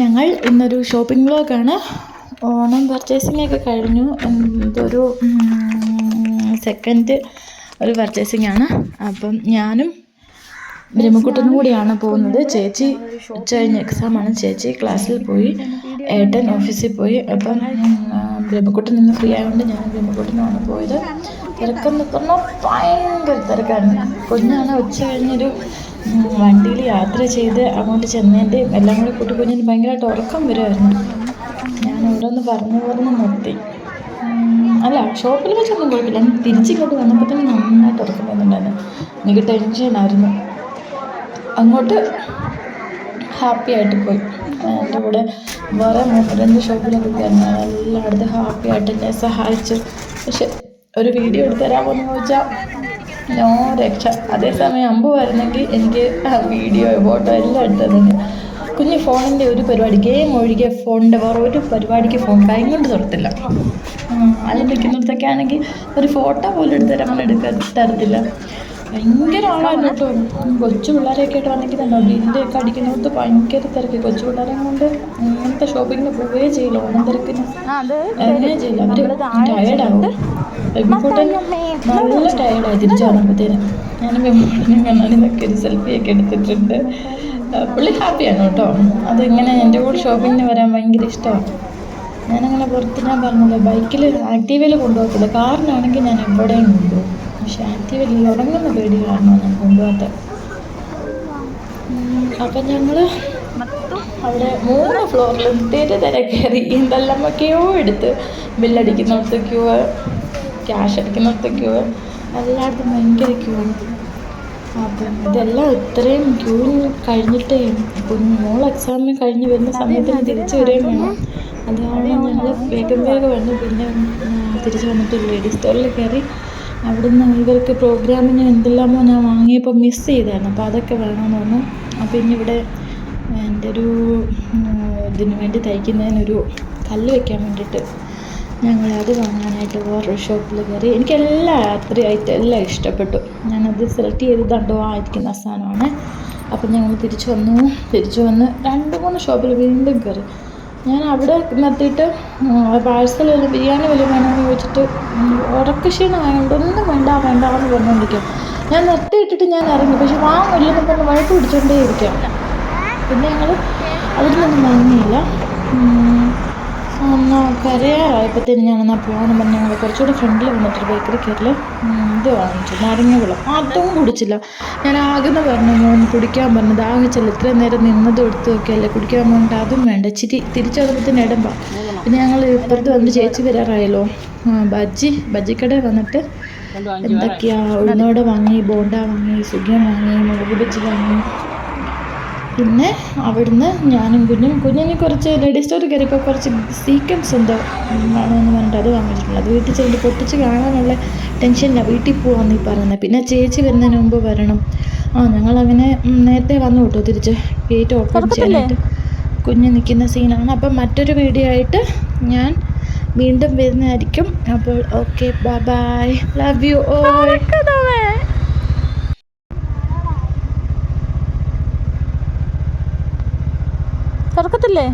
ഞങ്ങൾ ഇന്നൊരു shopping വ്ലോഗാണ് Onam purchasing ഒക്കെ കഴിഞ്ഞു. ഇതൊരു സെക്കൻഡ് ഒരു പർച്ചേസിംഗ് ആണ്. അപ്പം ഞാനും ബ്രഹ്മക്കുട്ടനും കൂടിയാണ് പോകുന്നത്. ചേച്ചി ഉച്ച കഴിഞ്ഞ് എക്സാമാണ് ചേച്ചി ക്ലാസ്സിൽ പോയി ഏട്ടൻ ഓഫീസിൽ പോയി. അപ്പം ബ്രഹ്മക്കുട്ടൻ നിന്ന് ഫ്രീ ആയതുകൊണ്ട് ഞാൻ ബ്രഹ്മക്കുട്ടനുമാണ് പോയത്. തിരക്കെന്ന് പറഞ്ഞാൽ ഭയങ്കര തിരക്കാണ്. കുഞ്ഞാണ് ഉച്ച കഴിഞ്ഞൊരു വണ്ടിയിൽ യാത്ര ചെയ്ത് അങ്ങോട്ട് ചെന്നതിന്റെയും എല്ലാം കൂടി കൂട്ടി കുഞ്ഞിന് ഭയങ്കരമായിട്ട് ഉറക്കം വരുമായിരുന്നു ഞാൻ അവിടെ ഒന്ന് പറഞ്ഞു പറഞ്ഞ് നിർത്തി. അല്ല ഷോപ്പിൽ വെച്ചൊന്നും കുഴപ്പമില്ല. തിരിച്ചിങ്ങോട്ട് വന്നപ്പോൾ തന്നെ നന്നായിട്ട് ഉറക്കം വന്നിട്ടുണ്ടായിരുന്നു. എനിക്ക് ടെൻഷനായിരുന്നു അങ്ങോട്ട് ഹാപ്പി ആയിട്ട് പോയി. എന്റെ കൂടെ വേറെ മൂന്ന് ഷോപ്പിലൊക്കെ കയറുന്ന എല്ലായിടത്തും ഹാപ്പി ആയിട്ട് എന്നെ സഹായിച്ചു. പക്ഷെ ഒരു വീഡിയോ എടുത്തു തരാമോ എന്ന് ചോദിച്ചാൽ നോ രക്ഷ. അതേസമയം അമ്പ് വരുന്നെങ്കിൽ എനിക്ക് ആ വീഡിയോ ഫോട്ടോ എല്ലാം എടുത്തു കുഞ്ഞു ഫോണിന്റെ ഒരു പരിപാടി ഗെയിം ഒഴികെ ഫോണിന്റെ വേറെ ഒരു പരിപാടിക്ക് ഫോൺ കൈ കൊണ്ട് തുറത്തില്ല അതിൽ നിൽക്കുന്നിടത്തൊക്കെ ആണെങ്കിൽ ഒരു ഫോട്ടോ പോലും എടുത്ത് തരാൻ എടുക്കാൻ തരത്തില്ല. ഭയങ്കര ആളായിരുന്നു കേട്ടോ. കൊച്ചു പിള്ളേരെയൊക്കെ ആയിട്ട് വന്നെങ്കിൽ കണ്ടോ ബില്ലൊക്കെ അടിക്കുന്നിടത്ത് ഭയങ്കര തിരക്ക്. കൊച്ചു പിള്ളേരെ കൊണ്ട് ഇങ്ങനത്തെ ഷോപ്പിങ്ങിന് പോവുകയേ ചെയ്യില്ല ഓണം തിരക്കിന്. എങ്ങനെ ചെയ്യില്ല. അവർ ടയേർഡാവും ബെബിക്കൂട്ടൻ നല്ല ടയേർഡായി തിരിച്ചു വന്നപ്പോഴത്തേന്. ഞാൻ ബെബിക്കൂട്ടനും കണ്ണാടിന്നൊക്കെ ഒരു സെൽഫിയൊക്കെ എടുത്തിട്ടുണ്ട്. പുള്ളി ഹാപ്പിയാണ് കേട്ടോ. അതിങ്ങനെ എന്റെ കൂടെ ഷോപ്പിങ്ങിന് വരാൻ ഭയങ്കര ഇഷ്ടമാണ്. ഞാനങ്ങനെ പുറത്ത് ഞാൻ പറഞ്ഞല്ലോ ബൈക്കിൽ ആക്റ്റീവയിൽ കൊണ്ടുപോകത്തില്ല. കാറിനാണെങ്കിൽ ഞാൻ എവിടെയും കൊണ്ടുപോകും. പക്ഷെ ആക്റ്റീവയിൽ ഉറങ്ങുന്ന പേടി കാരണം ഞാൻ കൊണ്ടുപോകാത്ത അപ്പം ഞങ്ങൾ അവിടെ മൂന്ന് ഫ്ലോറിൽ തെരു തിര കയറി എന്തെല്ലാമൊക്കെയോ എടുത്ത് ബില്ലടിക്കുന്നിടത്ത് ക്യൂ ക്യാഷ് അടിക്കുന്നിടത്ത് ക്യൂ എല്ലായിടത്തും ഭയങ്കര ക്യൂ അപ്പം ഇതെല്ലാം ഇത്രയും ക്യൂ കഴിഞ്ഞിട്ടേ ഇപ്പം മോൾ എക്സാമിന് കഴിഞ്ഞ് വരുന്ന സമയത്തിന് തിരിച്ചു വരികയും വേണം. അത് കാരണം ഞങ്ങൾ വേഗം വേഗം വന്നു. പിന്നെ തിരിച്ചു വന്നിട്ട് ലേഡീസ് സ്റ്റോറിൽ കയറി. അവിടുന്ന് ഇവർക്ക് പ്രോഗ്രാമിന് എന്തെല്ലാമോ ഞാൻ വാങ്ങിയപ്പോൾ മിസ് ചെയ്തായിരുന്നു അപ്പോൾ അതൊക്കെ വേണമെന്ന് പറഞ്ഞു. അപ്പോൾ ഇവിടെ എന്റെ ഒരു ഇതിനു വേണ്ടി തയ്ക്കുന്നതിനൊരു കല്ല് വെക്കാൻ വേണ്ടിയിട്ട് ഞങ്ങൾ അത് വാങ്ങാനായിട്ട് വേറൊരു ഷോപ്പിൽ കയറി. എനിക്ക് എല്ലാ ആയിട്ട് എല്ലാം ഇഷ്ടപ്പെട്ടു. ഞാനത് സെലക്ട് ചെയ്ത് കണ്ടു ആയിരിക്കുന്ന സാധനമാണ്. അപ്പം ഞങ്ങൾ തിരിച്ചു വന്നു. തിരിച്ചു വന്ന് രണ്ട് മൂന്ന് ഷോപ്പിൽ വീണ്ടും കയറി. ഞാൻ അവിടെ നിർത്തിയിട്ട് പാഴ്സൽ വല്ല ബിരിയാണി വല്ല വേണമെന്ന് ചോദിച്ചിട്ട് ഉം, ഉറക്കക്ഷീണമായതുകൊണ്ട് ഒന്നും വേണ്ട വേണ്ട എന്ന് പറഞ്ഞുകൊണ്ടിരിക്കും ഞാൻ നിർത്തിയിട്ടിട്ട് ഞാൻ ഇറങ്ങി. പക്ഷെ വാങ്ങില്ലെന്ന് പറഞ്ഞ് വഴക്ക് പിടിച്ചുകൊണ്ടേ ഇരിക്കാം. പിന്നെ ഞങ്ങൾ അവിടെ നിന്നൊന്നും വാങ്ങിയില്ല കരയാറായപ്പോഴത്തേന് ഞാൻ എന്നാൽ പോകണം പറഞ്ഞ് ഞങ്ങൾ കുറച്ചുകൂടെ ഫ്രണ്ടിൽ വന്നിട്ട് ബേക്കറി കയറിൽ ഇത് വാങ്ങിച്ചു. നാരങ്ങ വെള്ളം. അതും കുടിച്ചില്ല. ഞാൻ ആകുന്ന പറഞ്ഞു മോൻ കുടിക്കാൻ പറഞ്ഞു. ദാഹിച്ചല്ല ഇത്രയും നേരം നിന്നത് എടുത്ത് നോക്കിയല്ലേ കുടിക്കാൻ പറഞ്ഞിട്ട് അതും വേണ്ട. ചിരി തിരിച്ചു വന്നപ്പോഴത്തേന് ഇടമ്പ. പിന്നെ ഞങ്ങൾ ഇപ്പുറത്ത് വന്ന് ചേച്ചി വരാറായല്ലോ. ബജ്ജി ബജ്ജിക്കട വന്നിട്ട് എന്തൊക്കെയാ? ഉഴുന്നോട് വാങ്ങി ബോണ്ട വാങ്ങി സുഖം വാങ്ങി മുളക് ബജ്ജി വാങ്ങി. പിന്നെ അവിടുന്ന് ഞാനും കുഞ്ഞും കുഞ്ഞിന് കുറച്ച് ലേഡീസ് സ്റ്റോറി കയറിയപ്പോൾ കുറച്ച് സീക്വൻസ് എന്തോ വേണമെന്ന് പറഞ്ഞിട്ട് അത് വാങ്ങിച്ചിട്ടുണ്ട്. അത് വീട്ടിൽ ചെന്ന് പൊട്ടിച്ച് കാണാനുള്ള ടെൻഷനില്ല വീട്ടിൽ പോകാമെന്ന് ഈ പറയുന്നത് പിന്നെ ചേച്ചി വരുന്നതിന് മുമ്പ് വരണം. ആ ഞങ്ങളങ്ങനെ നേരത്തെ വന്നു കേട്ടോ തിരിച്ച്. ഗേറ്റ് ഓപ്പൺ ചെയ്യാനായിട്ട്. കുഞ്ഞ് നിൽക്കുന്ന സീനാണ് അപ്പം മറ്റൊരു വീഡിയോ ആയിട്ട് ഞാൻ വീണ്ടും വരുന്നതായിരിക്കും. അപ്പോൾ okay bye bye love you all തുറക്കത്തില്ലേ?